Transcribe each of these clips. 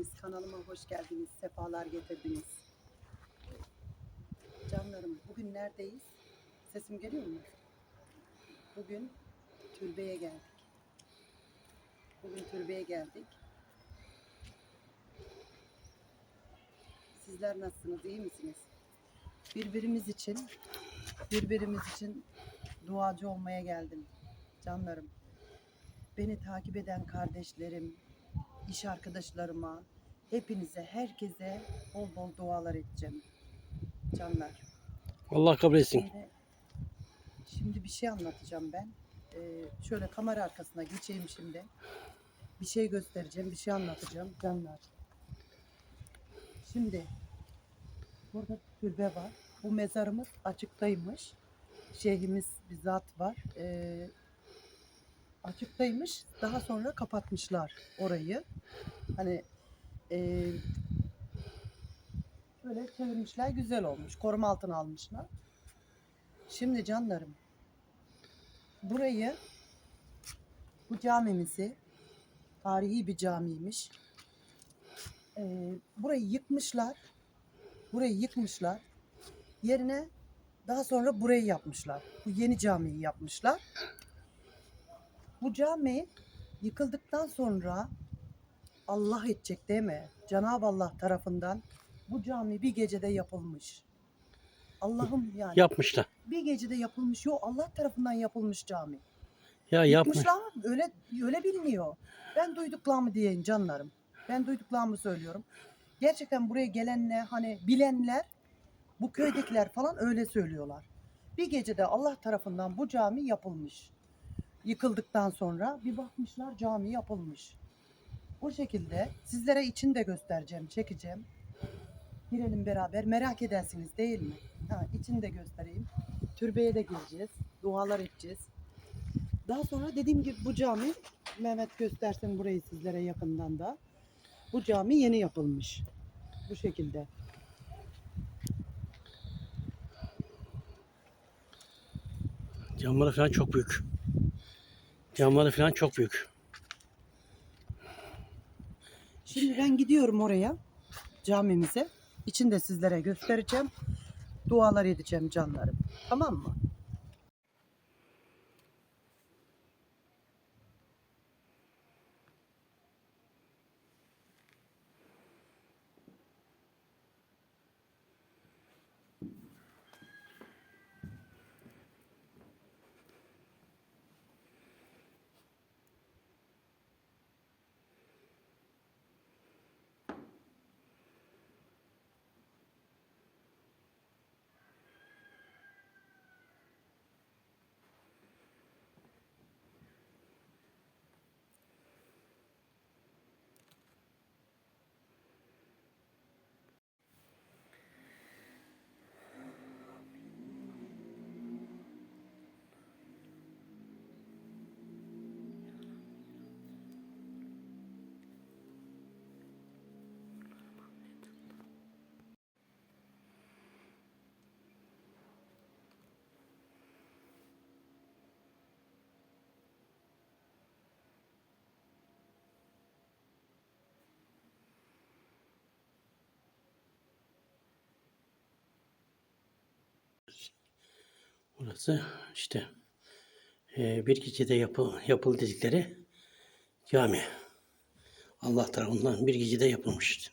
geldiniz. Kanalıma hoş geldiniz. Sefalar getirdiniz. Canlarım bugün neredeyiz? Sesim geliyor mu? Bugün türbeye geldik. Bugün türbeye geldik. Sizler nasılsınız? iyi misiniz? Birbirimiz için birbirimiz için duacı olmaya geldim. Canlarım. Beni takip eden kardeşlerim, iş arkadaşlarıma, hepinize, herkese bol bol dualar edeceğim. Canlar. Allah kabul etsin. Şimdi, şimdi bir şey anlatacağım ben. Ee, şöyle kamera arkasına geçeyim şimdi. Bir şey göstereceğim, bir şey anlatacağım. Canlar. Şimdi burada türbe var. Bu mezarımız açıktaymış. Şeyhimiz bir zat var. Ee, açıktaymış. Daha sonra kapatmışlar orayı. Hani e, böyle çevirmişler. Güzel olmuş. Koruma altına almışlar. Şimdi canlarım burayı bu camimizi tarihi bir camiymiş. Ee, burayı yıkmışlar. Burayı yıkmışlar. Yerine daha sonra burayı yapmışlar. Bu yeni camiyi yapmışlar. Bu cami yıkıldıktan sonra Allah edecek değil mi? Cenab-ı Allah tarafından bu cami bir gecede yapılmış. Allah'ım yani Yapmışlar. bir gecede yapılmış. Yok Allah tarafından yapılmış cami. Ya yapmış. Yıkmışlar? Öyle, öyle bilmiyor. Ben duyduklarımı diyeyim canlarım. Ben duyduklarımı söylüyorum. Gerçekten buraya gelenler hani bilenler bu köydekiler falan öyle söylüyorlar. Bir gecede Allah tarafından bu cami yapılmış. Yıkıldıktan sonra bir bakmışlar cami yapılmış. O şekilde sizlere içini de göstereceğim, çekeceğim. Girelim beraber. Merak edersiniz değil mi? Ha, içini de göstereyim. Türbeye de gireceğiz. Dualar edeceğiz. Daha sonra dediğim gibi bu cami Mehmet göstersin burayı sizlere yakından da. Bu cami yeni yapılmış. Bu şekilde. Camları falan çok büyük. Camları falan çok büyük. Şimdi ben gidiyorum oraya camimize. İçini de sizlere göstereceğim. Dualar edeceğim canlarım. Tamam mı? Burası işte eee, bir gecede yapı, yapıldı dedikleri cami. Allah tarafından bir gecede yapılmış.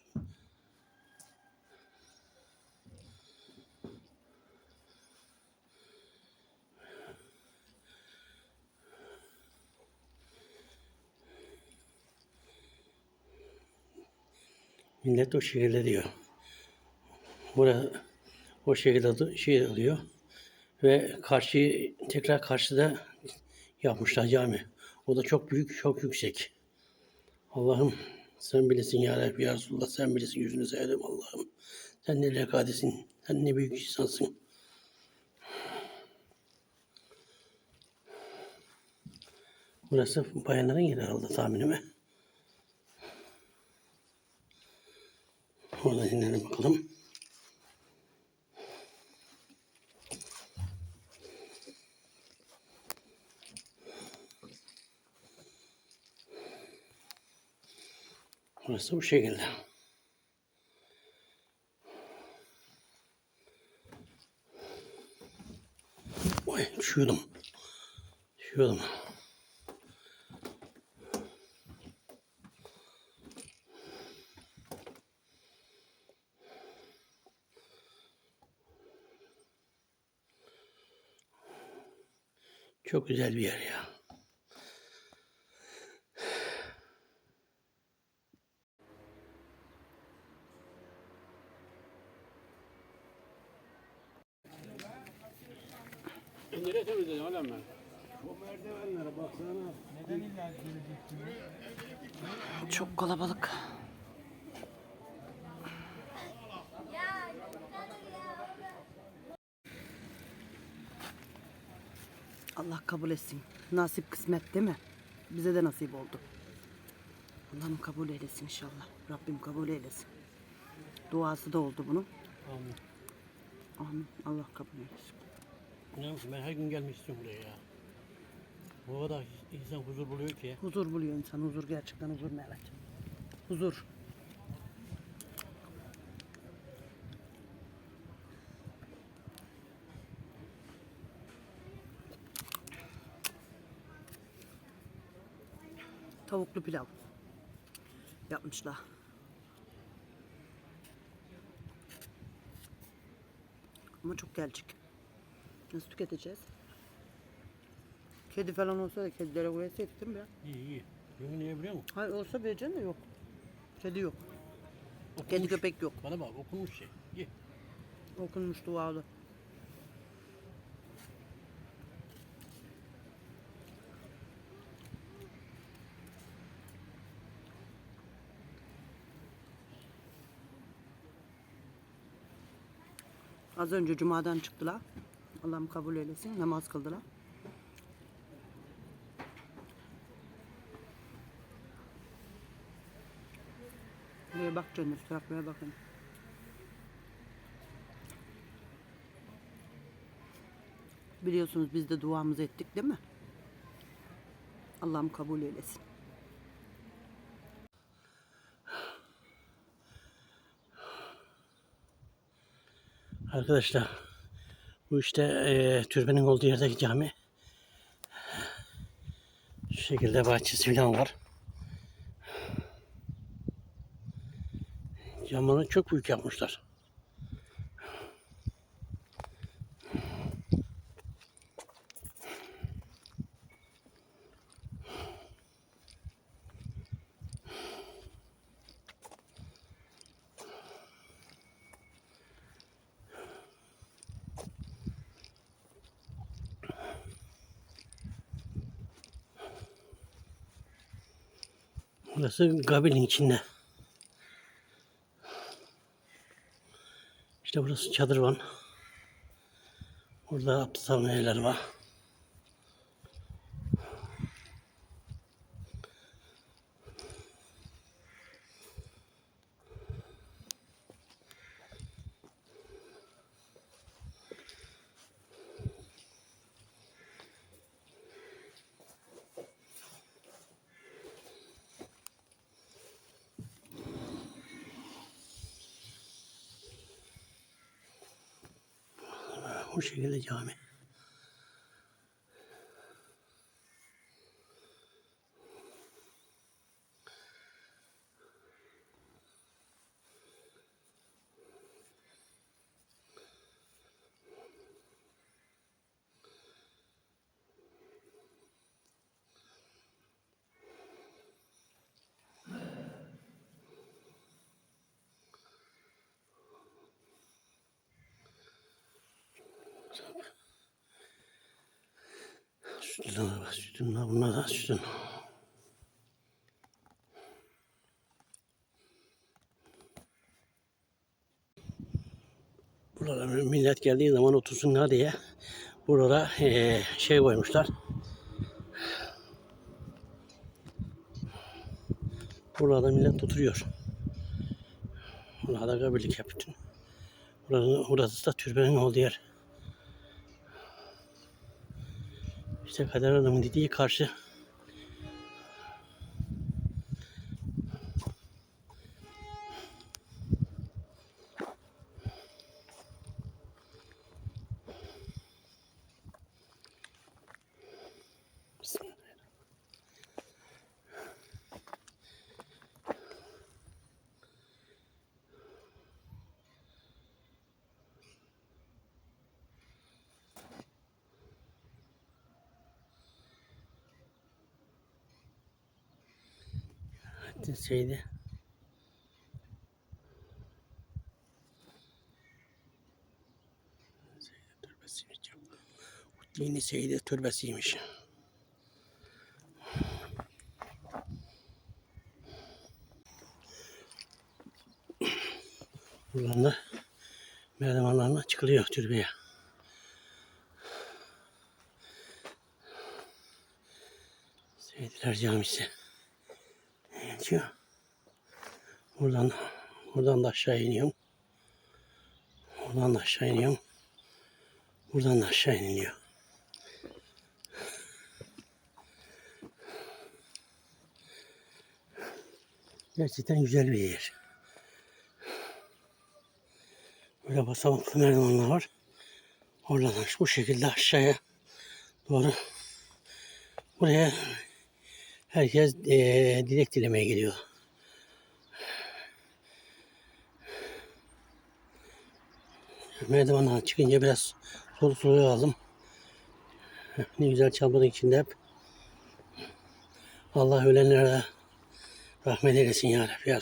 Millet o şekilde diyor. Burada o şekilde şey alıyor. Ve karşı tekrar karşıda yapmışlar cami. O da çok büyük, çok yüksek. Allah'ım sen bilesin ya Rabbi ya Resulullah sen bilesin yüzünü sevdim Allah'ım. Sen ne lekadesin, sen ne büyük insansın. Burası bayanların yeri herhalde tahminime. Oradan inelim bakalım. Burası bu şekilde. Oy düşüyordum. Düşüyordum. Çok güzel bir yer ya. Çok kalabalık. Allah kabul etsin. Nasip kısmet değil mi? Bize de nasip oldu. Allah'ım kabul eylesin inşallah. Rabbim kabul eylesin. Duası da oldu bunun. Amin. Amin. Allah kabul eylesin. Yapayım, ben her gün gelmek istiyorum buraya ya. Bu kadar insan huzur buluyor ki. Huzur buluyor insan. Huzur gerçekten huzur Mehmet. Huzur. Tavuklu pilav yapmışlar. Ama çok gelecek. Nasıl tüketeceğiz? Kedi falan olsa da kedilere koyasaydık değil mi ya? İyi iyi. Yok niye biliyor musun? Hayır olsa vereceğim de yok. Kedi yok. Okunmuş. Kedi köpek yok. Bana bak okunmuş şey. Ye. Okunmuş dualı. Az önce cumadan çıktılar. Allah'ım kabul eylesin. Namaz kıldılar. Buraya bak canım. Trafoya bakın. Biliyorsunuz biz de duamızı ettik değil mi? Allah'ım kabul eylesin. Arkadaşlar bu işte eee türbenin olduğu yerdeki cami. Şu şekilde bahçesi falan var. Camını çok büyük yapmışlar. Burası Gabil'in içinde. İşte burası çadır var. Burada abdest alma yerler var. Bu şekilde Sütunlar var, sütunlar bunlar da sütun. Burada millet geldiği zaman otursunlar diye burada eee, şey koymuşlar. Burada millet oturuyor. Burada kabilik yap bütün. Burası, burası da türbenin olduğu yer. İşte Kader Hanım'ın dediği karşı Selahattin Seydi. Seydi türbesiymiş. Buradan da merdivenlerle çıkılıyor türbeye. Seydiler Camisi. Geçiyor. Buradan buradan da aşağı iniyorum. Buradan da aşağı iniyorum. Buradan da aşağı iniliyor. Gerçekten güzel bir yer. Böyle basamaklı merdivenler var. Oradan bu şekilde aşağıya doğru buraya herkes eee dilek dilemeye geliyor. Merdivenden çıkınca biraz soluk soluğu aldım. Ne güzel çalmanın içinde hep. Allah ölenlere rahmet eylesin ya Rabbi ya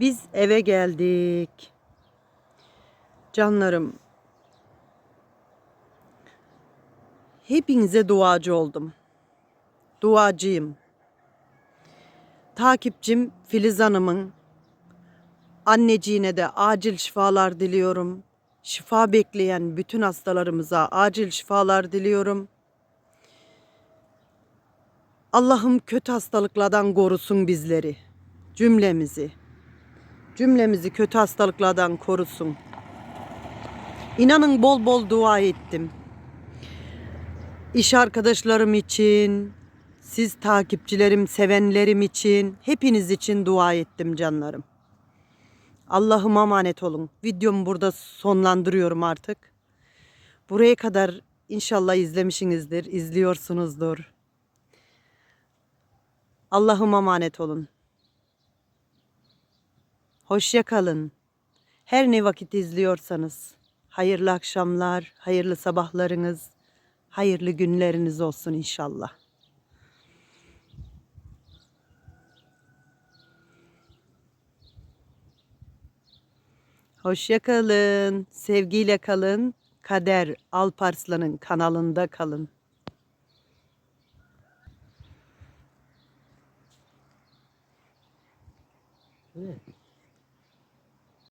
Biz eve geldik. Canlarım. Hepinize duacı oldum. Duacıyım. Takipçim Filiz Hanım'ın anneciğine de acil şifalar diliyorum. Şifa bekleyen bütün hastalarımıza acil şifalar diliyorum. Allah'ım kötü hastalıklardan korusun bizleri, cümlemizi. Cümlemizi kötü hastalıklardan korusun. İnanın bol bol dua ettim. İş arkadaşlarım için, siz takipçilerim, sevenlerim için, hepiniz için dua ettim canlarım. Allah'ım emanet olun. Videomu burada sonlandırıyorum artık. Buraya kadar inşallah izlemişsinizdir, izliyorsunuzdur. Allah'ım emanet olun. Hoşça kalın. Her ne vakit izliyorsanız hayırlı akşamlar, hayırlı sabahlarınız, hayırlı günleriniz olsun inşallah. Hoşça kalın. Sevgiyle kalın. Kader Alparslan'ın kanalında kalın. Evet.